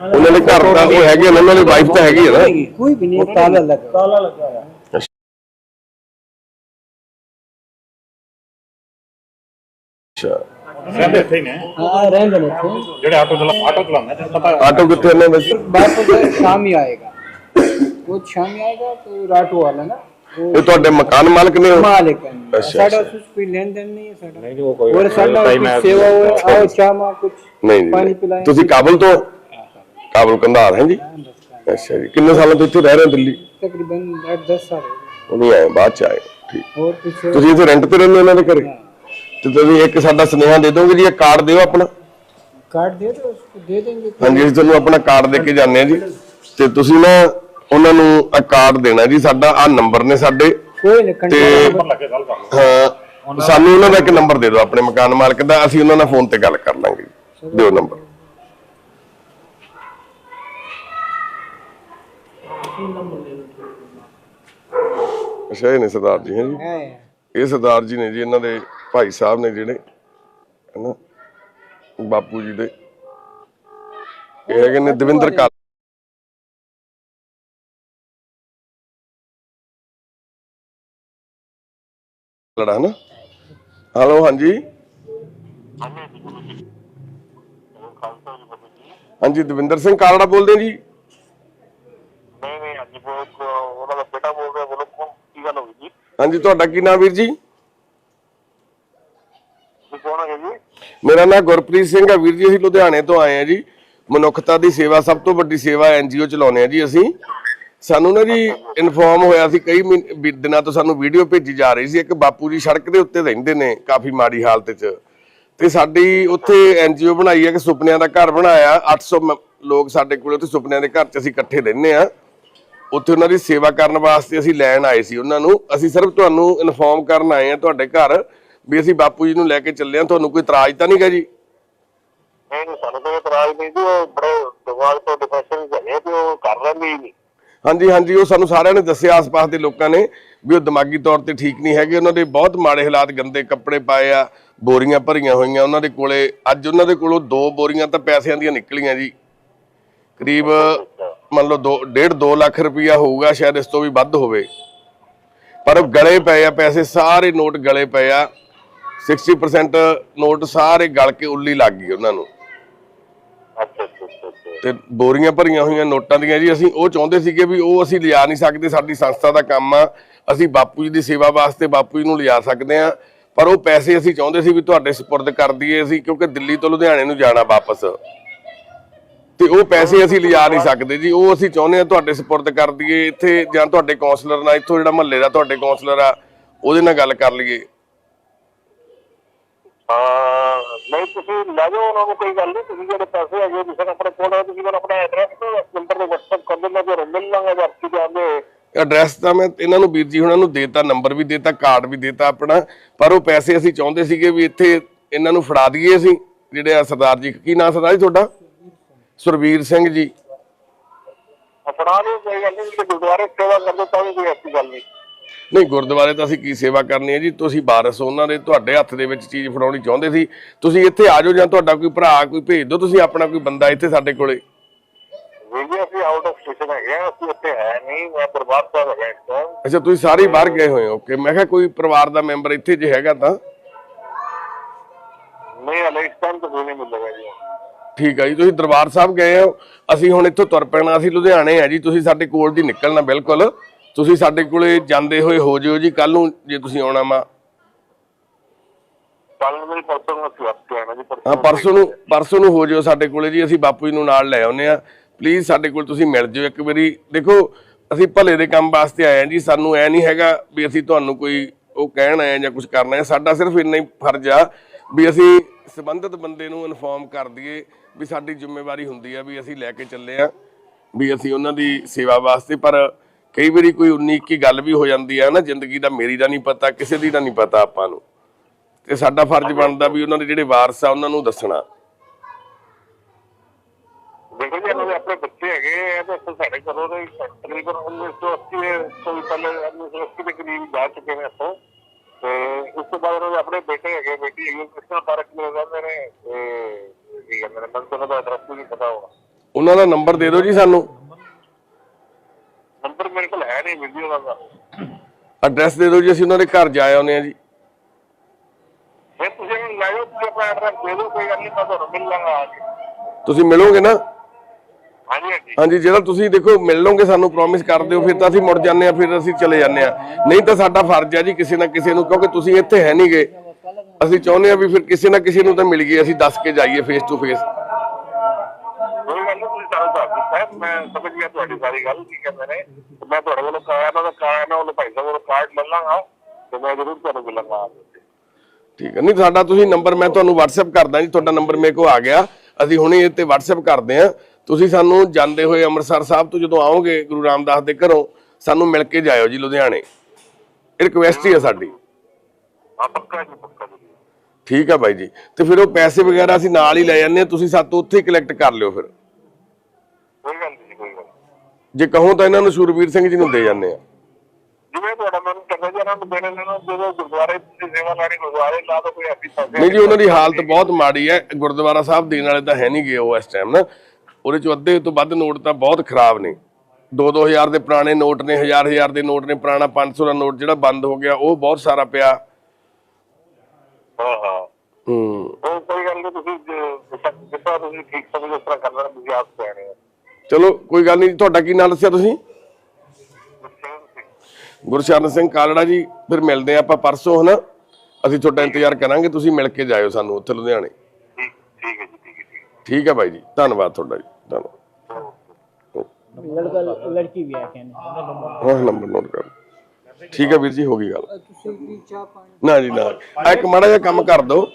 ਉਹਨਾਂ ਦੇ ਘਰ ਦਾ ਉਹ ਹੈਗੇ ਨੇ, ਉਹਨਾਂ ਦੀ ਵਾਈਫ ਤਾਂ ਹੈਗੀ ਹੈ ਨਾ। ਨਹੀਂ, ਕੋਈ ਵੀ ਨਹੀਂ ਤਾਲਾ ਲੱਗਾ ਤਾਲਾ ਲੱਗਾ ਹੋਇਆ। ਅੱਛਾ। ਰਹਿੰਦੇ ਇੱਥੇ ਹੀ ਨੇ। ਹਾਂ ਰਹਿੰਦੇ ਨੇ ਇੱਥੇ। ਜਿਹੜੇ ਆਟੋ ਚਲਾ ਆਟੋ ਚਲਾਉਂਦੇ ਨੇ ਪਤਾ ਆਟੋ ਕਿੱਥੇ ਇਹਨਾਂ ਦਾ ਬਾਅਦ ਤੋਂ ਸ਼ਾਮ ਹੀ ਆਏਗਾ। ਉਹ ਸ਼ਾਮ ਹੀ ਆਏਗਾ ਤੇ ਰਾਤ ਨੂੰ ਆ ਲੈਣਾ। ਇਹ ਤੁਹਾਡੇ ਮਕਾਨ ਮਾਲਕ ਨੇ ਉਹ? मालिक है अच्छा, साडा अच्छा। कुछ कोई लेन देन नहीं है साडा ਨਹੀਂ ਜੀ ਉਹ ਕੋਈ और साडा टाइम है कुछ सेवा हो आओ चाह मां कुछ ਨਹੀਂ ਪਾਣੀ ਜੀ ਪਿਲਾਇਆ। ਤੁਸੀਂ ਕਾਬਲ ਤੋਂ ਕਾਬਲ ਕੰਧਾਰ ਹੈ ਜੀ ਅੱਛਾ ਜੀ ਕਿੰਨੇ ਸਾਲਾਂ ਤੋਂ ਇੱਥੇ ਰਹਿ ਰਹੇ ਹੋ ਦਿੱਲੀ तकरीबन आठ दस साल हो गए ਉਹ ਨਹੀਂ ਆਏ ਬਾਅਦ ਚ ਆਏ ਠੀਕ और पीछे ਤੁਸੀਂ ਇੱਥੇ ਰੈਂਟ ਤੇ ਰਹਿੰਦੇ ਹੋ ਇਹਨਾਂ ਦੇ ਘਰੇ ਤੇ ਤੁਸੀਂ ਇੱਕ ਸਾਡਾ ਸੁਨੇਹਾ ਦੇ ਦੋਗੇ ਜੀ ਇਹ ਕਾਰਡ ਦਿਓ ਆਪਣਾ कार्ड दे दो उसको दे देंगे ਹਾਂਜੀ ਅਸੀਂ ਤੁਹਾਨੂੰ ਆਪਣਾ ਕਾਰਡ ਦੇ ਕੇ ਜਾਂਦੇ ਆ ਜੀ ਤੇ ਤੁਸੀਂ ਨਾ ਉਹਨਾਂ ਨੂੰ ਆਹ ਕਾਰਡ ਦੇਣਾ ਜੀ ਸਾਡਾ ਆ ਨੰਬਰ ਨੇ ਸਾਡੇ। ਤੇ ਹਾਂ ਸਾਨੂੰ ਉਹਨਾਂ ਦਾ ਇੱਕ ਨੰਬਰ ਦੇ ਦਿਓ ਆਪਣੇ ਮਕਾਨ ਮਾਲਕ ਦਾ ਅਸੀਂ ਉਹਨਾਂ ਨਾਲ ਫੋਨ ਤੇ ਗੱਲ ਕਰ ਲਾਂਗੇ ਦਿਓ ਨੰਬਰ ਅੱਛਾ ਇਹ ਨੇ ਸਰਦਾਰ ਜੀ ਹੈ ਜੀ? ਇਹ ਸਰਦਾਰ ਜੀ ਨੇ ਜੀ ਇਹਨਾਂ ਦੇ ਭਾਈ ਸਾਹਿਬ ਨੇ ਜਿਹੜੇ ਹਨਾ ਬਾਪੂ ਜੀ ਦੇ। ਇਹ ਹੈਗੇ ਨੇ ਦਵਿੰਦਰ ਕਾਲ ਲੜਾ ਹਨਾ? ਹਲੋ ਹਾਂਜੀ? ਹਾਂਜੀ ਦਵਿੰਦਰ ਸਿੰਘ ਕਾਲੜਾ ਬੋਲਦੇ ਜੀ? ਨਹੀਂ ਨਹੀਂ ਅੱਜ ਬਹੁਤ ਉਹਨਾਂ ਦਾ ਬੇਟਾ ਬੋਲ ਰਿਹਾ ਬੋਲੋ ਕੌਣ ਕੀ ਗੱਲ ਹੋ ਗਈ ਜੀ? ਹਾਂਜੀ ਤੁਹਾਡਾ ਕੀ ਨਾਮ ਵੀਰ ਜੀ? ਤੁਸੀਂ ਕੌਣ ਹੈ ਜੀ? ਮੇਰਾ ਨਾਮ ਗੁਰਪ੍ਰੀਤ ਸਿੰਘ ਹੈ ਵੀਰ ਜੀ ਅਸੀਂ ਲੁਧਿਆਣੇ ਤੋਂ ਆਏ ਹਾਂ ਜੀ। ਮਨੁੱਖਤਾ ਦੀ ਸੇਵਾ ਸਭ ਤੋਂ ਵੱਡੀ ਸੇਵਾ ਐਨਜੀਓ ਚਲਾਉਂਦੇ ਆ ਜੀ ਅਸੀਂ। ਸਾਨੂੰ ਨਾ ਜੀ ਇਨਫੋਰਮ ਹੋਇਆ ਸੀ ਕਈ ਮਹੀਨੇ- ਵੀ ਦਿਨਾਂ ਤੋਂ ਸਾਨੂੰ ਵੀਡੀਓ ਭੇਜੀ ਜਾ ਰਹੀ ਸੀ, ਇੱਕ ਬਾਪੂ ਜੀ ਸੜਕ ਦੇ ਉੱਤੇ ਰਹਿੰਦੇ ਨੇ ਕਾਫੀ ਮਾੜੀ ਹਾਲਤ 'ਚ। ਤੇ ਸਾਡੀ ਉੱਥੇ ਐਨਜੀਓ ਬਣਾਈ ਹੈ ਕਿ ਸੁਪਨਿਆਂ ਦਾ ਘਰ ਬਣਾਇਆ 800 ਮ- ਲੋਕ ਸਾਡੇ ਕੋਲ ਉੱਥੇ ਸੁਪਨਿਆਂ ਦੇ ਘਰ 'ਚ ਅਸੀਂ ਇਕੱਠੇ ਰਹਿੰਦੇ ਆ। ਉੱਥੇ ਉਹਨਾਂ ਦੀ ਸੇਵਾ ਕਰਨ ਵਾਸਤੇ ਅਸੀਂ ਲੈਣ ਆਏ ਸੀ ਉਹਨਾਂ ਨੂੰ। ਅਸੀਂ ਸਿਰਫ ਤੁਹਾਨੂੰ ਇਨਫੋਰਮ ਕਰਨ ਆਏ ਆ ਤੁਹਾਡੇ ਘਰ ਵੀ ਅਸੀਂ ਬਾਪੂ ਜੀ ਨੂੰ ਲੈ ਕੇ ਚੱਲੇ ਆ। ਤੁਹਾਨੂੰ ਕੋਈ ਇਤਰਾਜ਼ ਤਾਂ ਨਹੀਂਗਾ ਜੀ? ਨਹੀਂ ਨਹੀਂ, ਸਾਨੂੰ ਤਾਂ ਇਤਰਾਜ਼ ਨਹੀਂ ਜੀ। ਉਹ ਬੜੇ ਦਿਮਾਗ ਤੋਂ ਡਿਪਰੈਸ਼ਨ ਹੈਗੇ ਤੇ ਉਹ ਕਰ ਲੈਂਦੇ ਹੀ ਨਹੀਂ। ਹਾਂਜੀ ਹਾਂਜੀ, ਉਹ ਸਾਨੂੰ ਸਾਰਿਆਂ ਨੇ ਦੱਸਿਆ ਆਸ-ਪਾਸ ਦੇ ਲੋਕਾਂ ਨੇ ਵੀ ਉਹ ਦਿਮਾਗੀ ਤੌਰ ਤੇ ਠੀਕ ਨਹੀਂ ਹੈਗੇ। ਉਹਨਾਂ ਦੇ ਬਹੁਤ ਮਾੜੇ ਹਾਲਾਤ, ਗੰਦੇ ਕੱਪੜੇ ਪਾਏ ਆ, ਬੋਰੀਆਂ ਭਰੀਆਂ ਹੋਈਆਂ। ਉਹਨਾਂ ਦੇ ਕੋਲੇ, ਅੱਜ ਉਹਨਾਂ ਦੇ ਕੋਲੋਂ ਦੋ ਬੋਰੀਆਂ ਤਾਂ ਪੈਸਿਆਂ ਦੀਆਂ ਨਿਕਲੀਆਂ ਜੀ। ਕਰੀਬ ਮੰਨ ਲਓ 2 1.5 2 ਲੱਖ ਰੁਪਇਆ ਹੋਊਗਾ ਸ਼ਾਇਦ ਇਸ ਤੋਂ ਵੀ ਵੱਧ ਹੋਵੇ। ਪਰ ਉਹ ਗਲੇ ਪਏ ਆ, ਪੈਸੇ ਸਾਰੇ ਨੋਟ ਗਲੇ ਪਏ ਆ। 60% ਨੋਟ ਸਾਰੇ ਗਲ ਕੇ ਉੱਲੀ ਲੱਗ ਗਈ ਉਹਨਾਂ ਨੂੰ। ਤੇ ਬੋਰੀਆਂ ਭਰੀਆਂ ਹੋਈਆਂ ਨੋਟਾਂ ਦੀਆਂ ਜੀ, ਅਸੀਂ ਉਹ ਚਾਹੁੰਦੇ ਸੀਗੇ ਵੀ ਉਹ ਅਸੀਂ ਲਿਜਾ ਨਹੀਂ ਸਕਦੇ, ਸਾਡੀ ਸੰਸਥਾ ਦਾ ਕੰਮ ਆ, ਅਸੀਂ ਬਾਪੂ ਜੀ ਦੀ ਸੇਵਾ ਵਾਸਤੇ ਬਾਪੂ ਜੀ ਨੂੰ ਲਿਜਾ ਸਕਦੇ ਆ, ਪਰ ਉਹ ਪੈਸੇ ਅਸੀਂ ਚਾਹੁੰਦੇ ਸੀ ਵੀ ਤੁਹਾਡੇ ਸਪੁਰਦ ਕਰ ਦਈਏ ਅਸੀਂ, ਕਿਉਂਕਿ ਦਿੱਲੀ ਤੋਂ ਲੁਧਿਆਣੇ ਨੂੰ ਜਾਣਾ ਵਾਪਸ। ਤੇ ਉਹ ਪੈਸੇ ਅਸੀਂ ਲਿਜਾ ਨਹੀਂ ਸਕਦੇ ਜੀ, ਉਹ ਅਸੀਂ ਚਾਹੁੰਦੇ ਆ ਤੁਹਾਡੇ ਸਪੁਰਦ ਕਰ ਦਈਏ, ਇੱਥੇ ਜਾਂ ਤੁਹਾਡੇ ਕਾਉਂਸਲਰ ਨਾਲ, ਇੱਥੋਂ ਜਿਹੜਾ ਮਹੱਲੇ ਦਾ ਤੁਹਾਡੇ ਕਾਉਂਸਲਰ ਆ, ਉਹਦੇ ਨਾਲ ਗੱਲ ਕਰ ਲਈਏ। ਹਾਂ ਨਹੀਂ ਤੁਸੀਂ ਲੈ ਜਾਓ ਉਹਨਾਂ ਨੂੰ ਕੋਈ ਗੱਲ ਨਹੀਂ ਤੁਸੀਂ ਜਿਹੜੇ ਪੈਸੇ ਹੈਗੇ ਤੁਸੀਂ ਆਪਣੇ ਕੋਲ ਤੁਸੀਂ ਮੈਨੂੰ ਆਪਣਾ ਐਡਰੈਸ ਨੰਬਰ ਤੇ WhatsApp ਕਰ ਦਿੰਦਾ ਫਿਰ ਮਿਲ ਲਾਂਗੇ ਜਦ ਤੁਸੀਂ ਜਾਂਦੇ ਐਡਰੈਸ ਤਾਂ ਮੈਂ ਇਹਨਾਂ ਨੂੰ ਵੀਰ ਜੀ ਹੁਣਾਂ ਨੂੰ ਦੇਤਾ ਨੰਬਰ ਵੀ ਦੇਤਾ ਕਾਰਡ ਵੀ ਦੇਤਾ ਆਪਣਾ ਪਰ ਉਹ ਪੈਸੇ ਅਸੀਂ ਚਾਹੁੰਦੇ ਸੀਗੇ ਵੀ ਇੱਥੇ ਇਹਨਾਂ ਨੂੰ ਫੜਾ ਦਈਏ ਅਸੀਂ ਜਿਹੜੇ ਆ ਸਰਦਾਰ ਜੀ ਕੀ ਨਾਮ ਸਰਦਾਰ ਜੀ ਤੁਹਾਡਾ? ਸੁਰਵੀਰ ਸਿੰਘ ਜੀ। ਆਪਣਾ ਨਹੀਂ ਕੋਈ ਗੱਲ ਨਹੀਂ ਕਿ ਗੁਰਦੁਆਰੇ ਸੇਵਾ ਕਰਦੇ ਤਾਂ ਵੀ ਕੋਈ ਐਸੀ ਗੱਲ ਨਹੀਂ। ਨਹੀਂ ਗੁਰਦੁਆਰੇ ਤਾਂ ਅਸੀਂ ਕੀ ਸੇਵਾ ਕਰਨੀ ਹੈ ਜੀ? ਤੁਸੀਂ ਵਾਰਸ ਉਹਨਾਂ ਦੇ ਤੁਹਾਡੇ ਹੱਥ ਦੇ ਵਿੱਚ ਚੀਜ਼ ਫੜਾਉਣੀ ਚਾਹੁੰਦੇ ਸੀ। ਤੁਸੀਂ ਇੱਥੇ ਆ ਜਾਓ ਜਾਂ ਤੁਹਾਡਾ ਕੋਈ ਭਰਾ ਕੋਈ ਭੇਜ ਦਿਓ ਤੁਸੀਂ ਆਪਣਾ ਕੋਈ ਬੰਦਾ ਇੱਥੇ ਸਾਡੇ ਕੋਲੇ। ਵੀਰ ਜੀ ਅਸੀਂ ਆਊਟ ਆਫ ਸਟੇਸ਼ਨ ਹੈਗੇ ਆ ਅਸੀਂ ਇੱਥੇ ਹੈ ਨਹੀਂ ਮੈਂ ਦਰਬਾਰ ਸਾਹਿਬ ਹੈਗਾ ਇਸ ਟਾਈਮ ਅੱਛਾ ਤੁਸੀਂ ਸਾਰੇ ਬਾਹਰ ਗਏ ਹੋਏ ਹੋ ਓਕੇ ਮੈਂ ਕਿਹਾ ਕੋਈ ਪਰਿਵਾਰ ਦਾ ਮੈਂਬਰ ਇੱਥੇ ਜੇ ਹੈਗਾ ਤਾਂ। ਨਹੀਂ ਹਲੇ ਇਸ ਟਾਈਮ ਤਾਂ ਕੋਈ ਨਹੀਂ ਮਿਲੇਗਾ ਜੀ। ਠੀਕ ਆ ਜੀ ਤੁਸੀਂ ਦਰਬਾਰ ਸਾਹਿਬ ਗਏ ਹੋ। ਅਸੀਂ ਹੁਣ ਇੱਥੋਂ ਤੁਰ ਪੈਣਾ ਅਸੀਂ ਲੁਧਿਆਣੇ ਆ ਜੀ ਤੁਸੀਂ ਸਾਡੇ ਕੋਲ ਦੀ ਨਿਕਲਣਾ ਬਿਲਕੁਲ। ਤੁਸੀਂ ਸਾਡੇ ਕੋਲੇ ਜਾਂਦੇ ਹੋਏ ਹੋ ਜਿਓ ਜੀ ਕੱਲ ਨੂੰ ਜੇ ਤੁਸੀਂ ਆਉਣਾ ਵਾ ਕੱਲ ਨੂੰ ਮੇਰੀ ਪਰਸੋਂ ਨੂੰ ਅਸੀਂ ਵਾਪਸ ਆਣਾ ਜੀ ਹਾਂ ਪਰਸੋਂ ਨੂੰ ਪਰਸੋਂ ਨੂੰ ਹੋ ਜਿਓ ਸਾਡੇ ਕੋਲੇ ਜੀ ਅਸੀਂ ਬਾਪੂ ਜੀ ਨੂੰ ਨਾਲ ਲੈ ਆਉਨੇ ਆ ਪਲੀਜ਼ ਸਾਡੇ ਕੋਲ ਤੁਸੀਂ ਮਿਲ ਜਿਓ ਇੱਕ ਵਾਰੀ। ਦੇਖੋ ਅਸੀਂ ਭਲੇ ਦੇ ਕੰਮ ਵਾਸਤੇ ਆਏ ਆ ਜੀ ਸਾਨੂੰ ਐ ਨਹੀਂ ਹੈਗਾ ਵੀ ਅਸੀਂ ਤੁਹਾਨੂੰ ਕੋਈ ਉਹ ਕਹਿਣ ਆਏ ਜਾਂ ਕੁਝ ਕਰਨਾ ਹੈ। ਸਾਡਾ ਸਿਰਫ ਇੰਨਾ ਹੀ ਫਰਜ਼ ਆ ਵੀ ਅਸੀਂ ਸੰਬੰਧਿਤ ਬੰਦੇ ਨੂੰ ਇਨਫੋਰਮ ਕਰ ਦਈਏ ਵੀ ਸਾਡੀ ਜ਼ਿੰਮੇਵਾਰੀ ਹੁੰਦੀ ਆ ਵੀ ਅਸੀਂ ਲੈ ਕੇ ਚੱਲੇ ਆ ਵੀ ਅਸੀਂ ਉਹਨਾਂ ਦੀ ਸੇਵਾ ਵਾਸਤੇ। ਪਰ ਕਈ ਵਾਰੀ ਕੋਈ 19 ਕੀ ਗੱਲ ਵੀ ਹੋ ਜਾਂਦੀ ਆ ਨਾ ਜ਼ਿੰਦਗੀ ਦਾ ਮੇਰੀ ਦਾ ਨਹੀਂ ਪਤਾ ਕਿਸੇ ਦੀ ਦਾ ਨਹੀਂ ਪਤਾ ਆਪਾਂ ਨੂੰ। ਤੇ ਸਾਡਾ ਫਰਜ਼ ਬਣਦਾ ਵੀ ਉਹਨਾਂ ਦੇ ਜਿਹੜੇ ਵਾਰਸ ਆ ਉਹਨਾਂ ਨੂੰ ਦੱਸਣਾ। ਦੇਖੋ ਜੀ ਇਹਨਾਂ ਦੇ ਆਪਣੇ ਬੱਚੇ ਹੈਗੇ ਆ ਤੇ ਇੱਥੇ ਸਾਡੇ ਘਰੋਂ ਦੇ ਤਕਰੀਬਨ 1980 ਦੇ ਤੋਂ ਵੀ ਪਹਿਲੇ 1980 ਦੇ ਕਰੀਬ ਜਾ ਚੁੱਕੇ ਨੇ ਇੱਥੋਂ। ਤੇ ਉਸ ਤੋਂ ਬਾਅਦ ਉਹਨਾਂ ਦੇ ਆਪਣੇ ਬੇਟੇ ਹੈਗੇ ਬੇਟੀ ਹੈਗੀ ਉਹ ਕ੍ਰਿਸ਼ਨ ਪਾਰਕ में ਰਹਿੰਦੇ ਨੇ ਤੇ ਕੀ ਕਹਿੰਦੇ ਨੇ ਮੈਨੂੰ ਤਾਂ ਉਹਦਾ ਐਡਰੈਸ ਵੀ ਨਹੀਂ ਪਤਾ ਹੋਣਾ। ਉਹਨਾਂ ਦਾ ਨੰਬਰ ਦੇ ਦਿਓ ਜੀ ਸਾਨੂੰ। ਨੰਬਰ ਮੇਰੇ ਕੋਲ ਹੈ ਨਹੀਂ ਵੀਡੀਓ ਦਾ ਐਡਰੈਸ ਦੇ ਦਿਓ ਜੀ ਅਸੀਂ ਉਹਨਾਂ ਦੇ ਘਰ ਜਾ ਆਉਂਦੇ ਆ ਜੀ। ਫਿਰ ਤੁਸੀਂ ਮੈਨੂੰ ਲੈ ਜਾਓ ਤੁਸੀਂ ਆਪਣਾ ਐਡਰੈਸ ਦੇ ਦਿਓ ਕੋਈ ਗੱਲ ਨਹੀਂ ਮੈਂ ਤੁਹਾਨੂੰ ਮਿਲ ਲਾਂਗਾ ਆ ਕੇ। ਤੁਸੀਂ ਮਿਲੋਗੇ ਨਾ? ਹਾਂਜੀ ਜਿਹੜਾ ਤੁਸੀਂ ਦੇਖੋ ਮਿਲ ਲਓਗੇ ਸਾਨੂੰ ਪ੍ਰੋਮਿਸ ਕਰ ਦਿਓ ਫਿਰ ਤਾਂ ਅਸੀਂ ਮੁੜ ਜਾਂਦੇ ਆ ਫਿਰ ਅਸੀਂ ਚਲੇ ਜਾਂਦੇ ਆ ਨਹੀਂ ਤਾਂ ਸਾਡਾ ਫਰਜ਼ ਆ ਜੀ ਕਿਸੇ ਨਾ ਕਿਸੇ ਨੂੰ ਕਿਉਂਕਿ ਤੁਸੀਂ ਇੱਥੇ ਹੈ ਨਹੀਂਗੇ ਅਸੀਂ ਚਾਹੁੰਦੇ ਆ ਵੀ ਫਿਰ ਕਿਸੇ ਨਾ ਕਿਸੇ ਨੂੰ ਤਾਂ ਮਿਲ ਗਏ ਅਸੀਂ ਦੱਸ ਕੇ ਜਾਈਏ ਫੇਸ ਟੂ ਫੇਸ ਕੋਈ ਗੱਲ ਨਹੀਂ ਤੁਸੀਂ ਸਾਨੂੰ ਦੱਸ ਦਿੱਤਾ ਹੈ, ਮੈਂ ਸਮਝ ਗਿਆ ਤੁਹਾਡੀ ਸਾਰੀ ਗੱਲ ਕੀ ਕਹਿੰਦੇ ਨੇ। ਮੈਂ ਤੁਹਾਡੇ ਕੋਲੋਂ ਕਾਇਆ ਨਾ ਕਾਇਆ ਨਾ ਉਹ ਭਾਈ ਸਾਹਿਬ ਕੋਲੋਂ ਕਾਰਡ ਲੈ ਲਾਂਗਾ ਤੇ ਮੈਂ ਜ਼ਰੂਰ ਤੁਹਾਨੂੰ ਮਿਲਾਂਗਾ। ਠੀਕ ਹੈ। ਨਹੀਂ ਸਾਡਾ ਤੁਸੀਂ ਨੰਬਰ ਮੈਂ ਤੁਹਾਨੂੰ WhatsApp ਕਰਦਾ ਜੀ ਤੁਹਾਡਾ ਨੰਬਰ ਮੇਰੇ ਕੋਲ ਆ ਗਿਆ। ਅਸੀਂ ਹੁਣੇ ਇਹ ਤੇ WhatsApp ਕਰਦੇ ਆ ਤੁਸੀਂ ਸਾਨੂੰ ਜਾਂਦੇ ਹੋਏ ਅੰਮ੍ਰਿਤਸਰ ਸਾਹਿਬ ਤੋਂ ਜਦੋਂ ਆਓਗੇ ਗੁਰੂ ਰਾਮਦਾਸ ਦੇ ਘਰੋਂ ਸਾਨੂੰ ਮਿਲ ਕੇ ਜਾਇਓ ਜੀ ਲੁਧਿਆਣੇ। ਇਹ ਰਿਕੁਐਸਟ ਹੀ ਆ ਸਾਡੀ। ਹਾਂ ਪੱਕਾ ਜੀ ਪੱਕਾ ਜੀ। ਠੀਕ ਆ ਬਾਈ ਜੀ। ਤੇ ਫਿਰ ਉਹ ਪੈਸੇ ਵਗੈਰਾ ਅਸੀਂ ਨਾਲ ਹੀ ਲੈ ਜਾਂਦੇ ਆ ਤੁਸੀਂ ਸਾਤੋਂ ਉੱਥੇ ਹੀ ਕਲੈਕਟ ਕਰ ਲਿਓ ਫਿਰ ਕੋਈ ਗੱਲ ਨਹੀਂ ਜੀ, ਕੋਈ ਗੱਲ ਨੀ। ਜੇ ਕਹੋ ਤਾਂ ਇਹਨਾਂ ਨੂੰ ਸ਼ੂਰਵੀਰ ਸਿੰਘ ਜੀ ਨੂੰ ਦੇ ਜਾਂਦੇ ਆ। ਜਿਵੇਂ ਤੁਹਾਡਾ ਮਨ ਕਰਦਾ ਜੀ ਇਹਨਾਂ ਨੂੰ ਦੇਣੇ ਲੈਣਾ ਜਦੋਂ ਗੁਰਦੁਆਰੇ ਦੀ ਸੇਵਾ ਲੈਣੀ ਗੁਰਦੁਆਰੇ ਲਾ ਦੋ ਕੋਈ ਐਸੀ ਪੈਸੇ ਨਹੀਂ ਜੀ ਉਹਨਾਂ ਦੀ ਹਾਲਤ ਬਹੁਤ ਮਾੜੀ ਹੈ। ਗੁਰਦੁਆਰਾ ਸਾਹਿਬ ਦੇਣ ਵਾਲੇ ਤਾਂ ਹੈ ਨਹੀਂ ਗਏ ਉਹ ਇਸ ਟਾਈਮ ਨਾ। ਉਹਦੇ ਚੋਂ ਅੱਧੇ ਤੋਂ ਵੱਧ ਨੋਟ ਤਾਂ ਬਹੁਤ ਖਰਾਬ ਨੇ। 2-2000 ਦੇ ਪੁਰਾਣੇ ਨੋਟ ਨੇ 1000-1000 ਦੇ ਨੋਟ ਨੇ ਪੁਰਾਣਾ 500 ਦਾ ਨੋਟ ਜਿਹੜਾ ਬੰਦ ਹੋ ਗਿਆ ਉਹ ਬਹੁਤ ਸਾਰਾ ਪਿਆ। ਹਾਂ ਹਾਂ। ਹੂੰ। ਉਹ ਕੋਈ ਗੱਲ ਨਹੀਂ ਤੁਸੀਂ ਜਿਸ ਤਰ੍ਹਾਂ ਤੁਸੀਂ ਠੀਕ ਸਮਝੋ ਉਸ ਤਰ੍ਹਾਂ ਕਰਨਾ ਤੁਸੀਂ ਆਪ ਕਹਿਣੇ ਆ ਚਲੋ, ਕੋਈ ਗੱਲ ਨਹੀਂ ਤੁਹਾਡਾ ਕੀ ਨਾਂ ਦੱਸਿਆ ਤੁਸੀਂ? ਗੁਰਸ਼ਰਨ ਸਿੰਘ ਕਾਲੜਾ ਜੀ, ਫਿਰ ਮਿਲਦੇ ਆਪਾਂ ਪਰਸੋਂ, ਹਨਾ? ਅਸੀਂ ਤੁਹਾਡਾ ਇੰਤਜ਼ਾਰ ਕਰਾਂਗੇ, ਤੁਸੀਂ ਮਿਲ ਕੇ ਜਾਇਓ ਸਾਨੂੰ ਉੱਥੇ ਲੁਧਿਆਣੇ। ਠੀਕ ਹੈ ਜੀ ਜੀ, ਧੰਨਵਾਦ ਤੁਹਾਡਾ ਜੀ, ਧੰਨਵਾਦ। ਲੜਕਾ ਲੜਕੀ ਵੀ ਆ ਕਹਿੰਦੇ ਠੀਕ ਹੈ ਵੀਰ ਜੀ, ਹੋ ਗਈ ਗੱਲ। ਨਾ ਜੀ, ਨਾ। ਆਹ ਇੱਕ ਮਾੜਾ ਜਿਹਾ ਕੰਮ ਕਰ ਦਿਓ।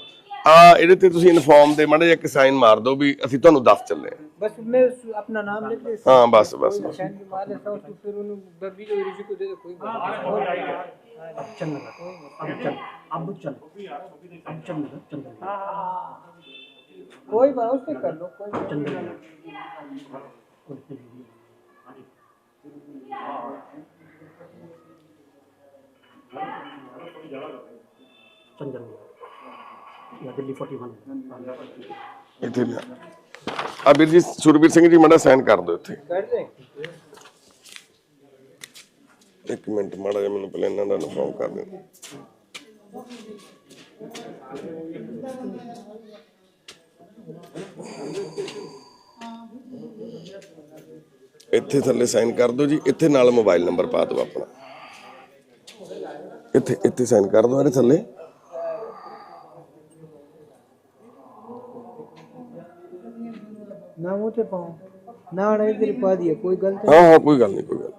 ਆ ਇਹਦੇ ਤੇ ਤੁਸੀਂ ਇਨਫੋਰਮ ਦੇ ਮਾੜਾ ਜਿਹਾ ਇੱਕ ਸਾਈਨ ਮਾਰ ਦਿਓ ਵੀ ਅਸੀਂ ਤੁਹਾਨੂੰ ਦੱਸ ਚੱਲੇ बस मैं अपना नाम लिख ले हाँ बस बस निशान की माल है और फिर उन बबी जो रिजु को दे दो कोई बात चल अब चल अब चल अब चल चल कोई बात उससे कर लो कोई चल चंदन या दिल्ली 41 इधर ਆ ਵੀਰ ਜੀ, ਸੁਰਬੀਰ ਸਿੰਘ ਜੀ, ਮੜਾ ਸਾਈਨ ਕਰ ਦਿਓ ਇੱਥੇ। ਇੱਕ ਮਿੰਟ, ਮੜਾ ਜਿਹਾ ਮੈਨੂੰ ਪਹਿਲਾਂ ਦਾ ਇਨਫੋਰਮ ਕਰ ਦਿਓ। ਇੱਥੇ ਥੱਲੇ ਸਾਈਨ ਕਰ ਦਿਓ ਜੀ, ਇੱਥੇ ਨਾਲ ਮੋਬਾਈਲ ਨੰਬਰ ਪਾ ਦਿਓ ਆਪਣਾ। ਇੱਥੇ ਇੱਥੇ ਸਾਈਨ ਕਰ ਦਿਓ ਇਹਦੇ ਥੱਲੇ। ਨਾ ਮੂੰਹ ਪਾਉ ਨਾ ਅੜੇ ਤੇਰੀ ਪਾ ਦੀਏ ਕੋਈ ਗਲਤ ਹਾਂ ਹਾਂ ਕੋਈ ਗੱਲ ਨਹੀਂ ਕੋਈ ਗੱਲ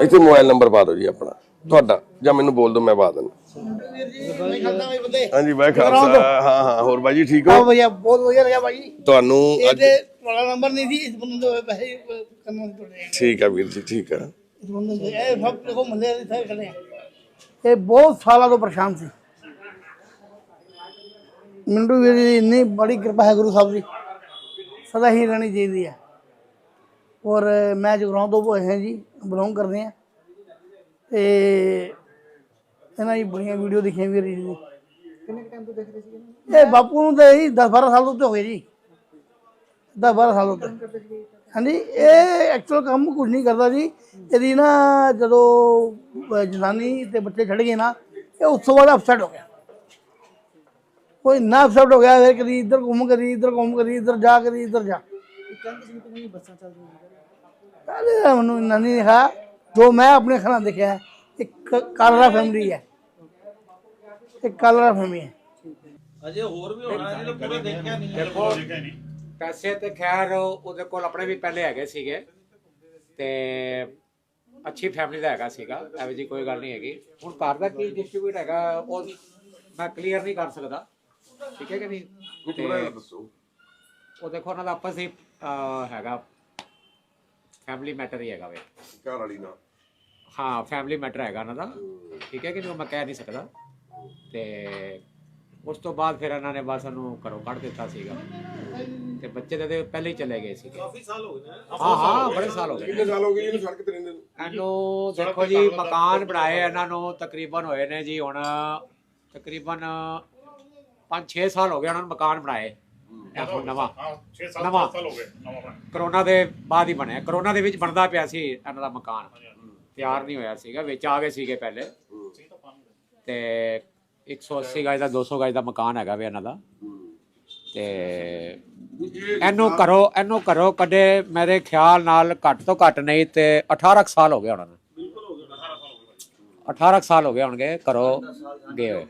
ਇੱਥੇ ਮੋਬਾਈਲ ਨੰਬਰ ਪਾ ਦਿਓ ਜੀ ਆਪਣਾ ਤੁਹਾਡਾ ਜਾਂ ਮੈਨੂੰ ਬੋਲ ਦਿਓ ਮੈਂ ਹਾਂ ਹਾਂ ਠੀਕ ਬਹੁਤ ਵਧੀਆ ਰਿਹਾ ਬਾਈ ਤੁਹਾਨੂੰ ਅੱਜ ਇਹਦੇ ਨੰਬਰ ਨਹੀਂ ਸੀ ਇਸ ਬੰਦੇ ਦੇ ਪੈਸੇ ਠੀਕ ਆ ਵੀਰ ਜੀ ਠੀਕ ਆ। ਇਹ ਬਹੁਤ ਸਾਲਾਂ ਤੋਂ ਪਰੇਸ਼ਾਨ ਸੀ। ਮਿੰਟੂ ਵੀਰ ਜੀ ਇੰਨੀ ਬੜੀ ਕਿਰਪਾ ਹੈ ਗੁਰੂ ਸਾਹਿਬ ਦੀ ਸਦਾ ਹੀ ਰਹਿਣੀ ਚਾਹੀਦੀ ਹੈ। ਔਰ ਮੈਂ ਜਗਰਾਉਂ ਤੋਂ ਹੋਏ ਹਾਂ ਜੀ ਬਿਲੋਂਗ ਕਰਦੇ ਹਾਂ। ਤੇ ਇਹਨਾਂ ਦੀ ਬੜੀਆਂ ਵੀਡੀਓ ਦੇਖੀਆਂ ਵੀਰ ਜੀ ਦੀ ਕਿੰਨੇ ਟਾਈਮ ਤੋਂ ਦੇਖ ਰਹੇ ਸੀ ਇਹ ਬਾਪੂ ਨੂੰ ਤਾਂ ਇਹੀ 10 12 ਸਾਲ ਤੋਂ ਹੋ ਗਏ ਜੀ। 10 12 ਸਾਲ ਤੋਂ ਹਾਂਜੀ ਇਹ ਐਕਚੁਅਲ ਕੰਮ ਕੁਝ ਨਹੀਂ ਕਰਦਾ ਜੀ। ਇਹਦੀ ਨਾ ਜਦੋਂ ਜਨਾਨੀ ਤੇ ਬੱਚੇ ਛੱਡ ਗਏ ਨਾ ਇਹ ਉਸ ਤੋਂ ਬਾਅਦ ਅਪਸੈਟ ਹੋ ਗਿਆ। ਕੋਈ ਨਾ ਅਪਸੈਟ ਹੋ ਗਿਆ ਫਿਰ ਕਦੀ ਇੱਧਰ ਘੁੰਮ ਕਦੀ ਇੱਧਰ ਘੁੰਮ ਕਦੀ ਇੱਧਰ ਜਾ ਕਦੀ ਇੱਧਰ ਜਾ। ਪਹਿਲੇ ਤਾਂ ਮੈਨੂੰ ਇੰਨਾ ਨਹੀਂ ਦਿਖਾ। ਜੋ ਮੈਂ ਆਪਣੇ ਅੱਖਾਂ ਨਾਲ ਦੇਖਿਆ ਹੈ, ਇੱਕ ਕਾਲਰਾ ਫੈਮਿਲੀ ਹੈ। ਇੱਕ ਕਾਲਰਾ ਫੈਮਿਲੀ ਹੈ। ਦੇਖੋ ਪੈਸੇ ਤੇ ਖੈਰ ਉਹਦੇ ਕੋਲ ਆਪਣੇ ਵੀ ਪਹਿਲੇ ਹੈਗੇ ਸੀਗੇ। ਤੇ ਅੱਛੀ ਫੈਮਿਲੀ ਦਾ ਹੈਗਾ ਸੀਗਾ ਐਵੇਂ ਜੀ ਕੋਈ ਗੱਲ ਨਹੀਂ ਹੈਗੀ। ਹੁਣ ਘਰ ਦਾ ਕੀ ਡਿਸਟ੍ਰੀਬਿਊਟ ਹੈਗਾ ਉਹ ਮੈਂ ਕਲੀਅਰ ਨਹੀਂ ਕਰ ਸਕਦਾ। ਠੀਕ ਹੈ ਕਿ ਨਹੀਂ? ਤੇ ਦੱਸੋ। ਉਹ ਦੇਖੋ ਉਹਨਾਂ ਦਾ ਆਪਸ ਹੀ ਅਹ, ਹੈਗਾ। ਫੈਮਿਲੀ ਮੈਟਰ ਹੀ ਹੈਗਾ ਵੇ। ਘਰ ਵਾਲੀ ਨਾਲ। ਹਾਂ ਫੈਮਿਲੀ ਮੈਟਰ ਹੈਗਾ ਉਹਨਾਂ ਦਾ। ਠੀਕ ਹੈ ਕਿ ਨਹੀਂ? ਉਹ ਮੈਂ ਕਹਿ ਨਹੀਂ ਸਕਦਾ। ਤੇ ਉਸ ਤੋਂ ਬਾਅਦ ਫਿਰ ਇਹਨਾਂ ਨੇ ਬਸ ਉਹਨੂੰ ਘਰੋਂ ਕੱਢ ਦਿੱਤਾ ਸੀਗਾ। ਤੇ ਬੱਚੇ ਦੇ ਤੇ ਪਹਿਲੇ ਹੀ ਚਲੇ ਗਏ ਸੀਗੇ। ਕਾਫੀ ਸਾਲ ਹੋ ਗਏ ਹਾਂ ਹਾਂ ਬੜੇ ਸਾਲ ਹੋ ਗਏ। ਕਿੰਨੇ ਸਾਲ ਹੋ ਗਏ ਇਹਨੂੰ ਸੜਕ ਤੇ ਰਹਿੰਦੇ ਨੂੰ? ਇਹਨੂੰ ਦੇਖੋ ਜੀ ਮਕਾਨ ਬਣਾਏ ਇਹਨਾਂ ਨੂੰ ਤਕਰੀਬਨ ਹੋਏ ਨੇ ਜੀ ਹੁਣ ਤਕਰੀਬਨ 5-6 ਸਾਲ ਹੋ ਗਏ ਉਹਨਾਂ ਨੂੰ ਮਕਾਨ ਬਣਾਏ। ਹੁਣ ਨਵਾਂ। 6-7 ਨਵਾਂ। ਸਾਲ ਹੋ ਗਏ ਨਵਾਂ ਬਣਾ ਕਰੋਨਾ ਦੇ ਬਾਅਦ ਹੀ ਬਣਿਆ। ਕਰੋਨਾ ਦੇ ਵਿੱਚ ਬਣਦਾ ਪਿਆ ਸੀ ਇਹਨਾਂ ਦਾ ਮਕਾਨ। ਤਿਆਰ ਨਹੀਂ ਹੋਇਆ ਸੀਗਾ ਵਿੱਚ ਆ ਗਏ ਸੀਗੇ ਪਹਿਲੇ। ਤੇ 180 ਗਜ। ਦਾ 200 ਗਜ ਦਾ ਮਕਾਨ ਹੈਗਾ ਵੇ ਇਹਨਾਂ ਦਾ। ਤੇ ਇਹਨੂੰ ਕਰੋ ਇਹਨੂੰ ਕਰੋ ਕਦੇ ਮੇਰੇ ਖਿਆਲ ਨਾਲ ਘੱਟ ਤੋਂ ਘੱਟ ਨਹੀਂ ਤੇ 18 ਕੁ ਸਾਲ ਹੋ ਗਏ ਉਹਨਾਂ ਨੂੰ 18 ਕੁ ਸਾਲ ਹੋ ਗਏ ਹੋਣਗੇ ਕਰੋ ਗਏ ਹੋਏ।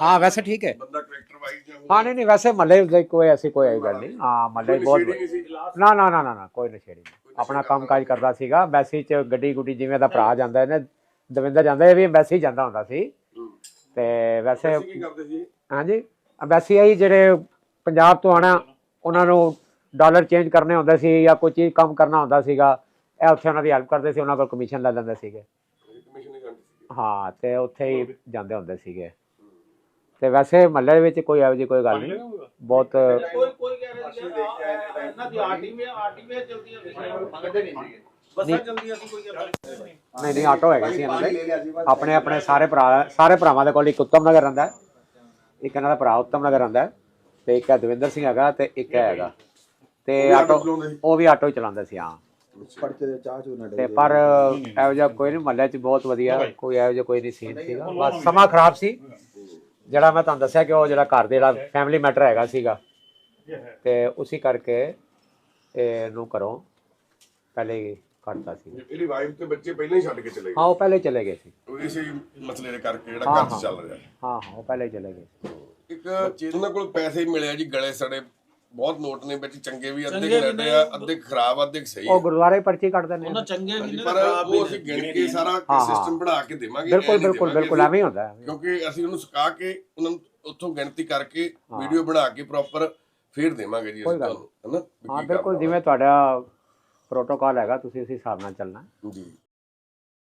ਹਾਂ ਵੈਸੇ ਠੀਕ ਹੈ। ਬੰਦਾ ਕਰੈਕਟਰ ਵਾਈਜ਼ ਜਾਂ ਹਾਂ ਨਹੀਂ ਨਹੀਂ ਵੈਸੇ ਮੱਲੇ ਦੇ ਕੋਈ ਐਸੀ ਕੋਈ ਗੱਲ ਨਹੀਂ। ਹਾਂ ਮੱਲੇ ਬਹੁਤ ਨਾ ਨਾ ਨਾ ਨਾ ਨਾ ਕੋਈ ਨਸ਼ੇੜੀ ਨਹੀਂ। ਆਪਣਾ ਕੰਮ ਕਾਜ ਕਰਦਾ ਸੀਗਾ ਐਮਬੈਸੀ ਚ ਗੱਡੀ ਗੁੱਡੀ ਜਿਵੇਂ ਦਾ ਭਰਾ ਜਾਂਦਾ ਇਹਨੇ ਦਵਿੰਦਰ ਜਾਂਦਾ ਇਹ ਵੀ ਐਮਬੈਸੀ ਜਾਂਦਾ ਹੁੰਦਾ ਸੀ। ਤੇ ਵੈਸੇ ਕੀ ਕਰਦੇ ਸੀ? ਹਾਂਜੀ ਐਮਬੈਸੀ ਆਈ ਜਿਹੜੇ ਪੰਜਾਬ ਤੋਂ ਆਣਾ ਉਹਨਾਂ ਨੂੰ ਡਾਲਰ ਚੇਂਜ ਕਰਨੇ ਹੁੰਦੇ ਸੀ ਜਾਂ ਕੋਈ ਚੀਜ਼ ਕੰਮ ਕਰਨਾ ਹੁੰਦਾ ਸੀਗਾ ਇਹ ਉੱਥੇ ਉਹਨਾਂ ਦੀ ਹੈਲਪ ਕਰਦੇ ਸੀ ਉਹਨਾਂ ਕੋਲ ਕਮਿਸ਼ਨ ਲੈ ਲੈਂਦੇ ਸੀਗੇ। ਹਾਂ ਤੇ ਉੱਥੇ ਹੀ ਜਾਂਦੇ ਹੁੰਦੇ ਸੀਗੇ। ਤੇ ਵੈਸੇ ਮਹੱਲੇ ਦੇ ਵਿੱਚ ਕੋਈ ਇਹੋ ਜਿਹੀ ਕੋਈ ਗੱਲ ਨਹੀਂ। ਬਹੁਤ ਨਹੀਂ ਨਹੀਂ। ਆਟੋ ਹੈਗੇ ਸੀ ਇਹਨਾਂ ਦੇ। ਆਪਣੇ ਆਪਣੇ ਸਾਰੇ ਭਰਾ ਸਾਰੇ ਭਰਾਵਾਂ ਦੇ ਕੋਲ ਇੱਕ ਉੱਤਮ ਨਗਰ ਰਹਿੰਦਾ ਹੈ। ਇੱਕ ਇਹਨਾਂ ਦਾ ਭਰਾ ਉੱਤਮ ਨਗਰ ਰਹਿੰਦਾ ਹੈ ਤੇ ਇੱਕ ਹੈ ਦਵਿੰਦਰ ਸਿੰਘ ਹੈਗਾ ਤੇ ਇੱਕ ਹੈਗਾ। ਤੇ ਆਟੋ ਉਹ ਵੀ ਆਟੋ ਹੀ ਚਲਾਉਂਦਾ ਸੀ ਹਾਂ। ਤੇ ਪਰ ਇਹੋ ਜਿਹਾ ਕੋਈ ਨਹੀਂ ਮਹੱਲੇ 'ਚ ਬਹੁਤ ਵਧੀਆ ਕੋਈ ਇਹੋ ਜਿਹਾ ਕੋਈ ਨਹੀਂ ਸੀਨ ਸੀਗਾ। ਬਸ ਸਮਾਂ ਖਰਾਬ ਸੀ। ਜਿਹੜਾ ਮੈਂ ਤੁਹਾਨੂੰ ਦੱਸਿਆ ਕਿ ਉਹ ਜਿਹੜਾ ਘਰ ਦੇ ਜਿਹੜਾ ਫੈਮਿਲੀ ਮੈਟਰ ਹੈਗਾ ਸੀਗਾ। ਤੇ ਉਸੇ ਕਰਕੇ ਇਹਨੂੰ ਘਰੋਂ ਪਹਿਲੇ ਹੀ ਕੱਢਤਾ ਸੀ। ਇਹਦੀ ਵਾਈਫ ਤੇ ਬੱਚੇ ਪਹਿਲਾਂ ਹੀ ਛੱਡ ਕੇ ਚਲੇ ਹਾਂ ਉਹ ਪਹਿਲੇ ਹੀ ਚਲੇ ਗਏ ਸੀ। ਗਏ ਇਸੇ ਮਸਲੇ ਦੇ ਕਰਕੇ ਜਿਹੜਾ ਘਰ। ਚੱਲ ਰਿਹਾ। ਹਾਂ ਹਾਂ ਉਹ ਪਹਿਲੇ ਹੀ ਚਲੇ ਗਏ ਇੱਕ ਉਹਨਾਂ ਕੋਲ ਪੈਸੇ ਮਿਲਿਆ ਜੀ ਗਲੇ ਸੜੇ ਬਹੁਤ ਨੋਟ ਨੇ ਵਿੱਚ ਚੰਗੇ ਵੀ ਅੱਧੇ ਕੁ ਆ ਅੱਧੇ ਖਰਾਬ ਅੱਧੇ ਸਹੀ ਆ। ਉਹ ਗੁਰਦੁਆਰੇ ਪਰਚੀ ਕੱਢ ਦਿੰਦੇ ਨੇ ਹਾਂਜੀ, ਪਰ ਉਹ ਅਸੀਂ ਗਿਣ ਕੇ ਸਾਰਾ ਹਾਂ। ਸਿਸਟਮ ਬਣਾ ਕੇ ਦੇਵਾਂਗੇ ਬਿਲਕੁਲ ਐਂ ਨਹੀਂ ਬਿਲਕੁਲ ਦੇਵਾਂਗੇ ਬਿਲਕੁਲ ਅਸੀਂ। ਐਵੇਂ ਹੀ ਹੁੰਦਾ ਹੈ। ਕਿਉਂਕਿ ਅਸੀਂ ਉਹਨੂੰ ਸੁਕਾ ਕੇ ਉਹਨਾਂ ਨੂੰ ਉੱਥੋਂ ਗਿਣਤੀ ਕਰਕੇ ਵੀਡੀਓ ਬਣਾ ਕੇ ਪ੍ਰੋਪਰ ਫੇਰ ਦੇਵਾਂਗੇ ਜੀ ਕੋਈ ਅਸੀਂ ਗੱਲ ਤੁਹਾਨੂੰ ਹਨਾ ਵੀ ਹਾਂ ਕੀ ਬਿਲਕੁਲ ਕਰਨਾ। ਜਿਵੇਂ ਤੁਹਾਡਾ ਪ੍ਰੋਟੋਕਾਲ ਹੈਗਾ ਤੁਸੀਂ ਉਸੇ ਹਿਸਾਬ ਨਾਲ ਚੱਲਣਾ ਜੀ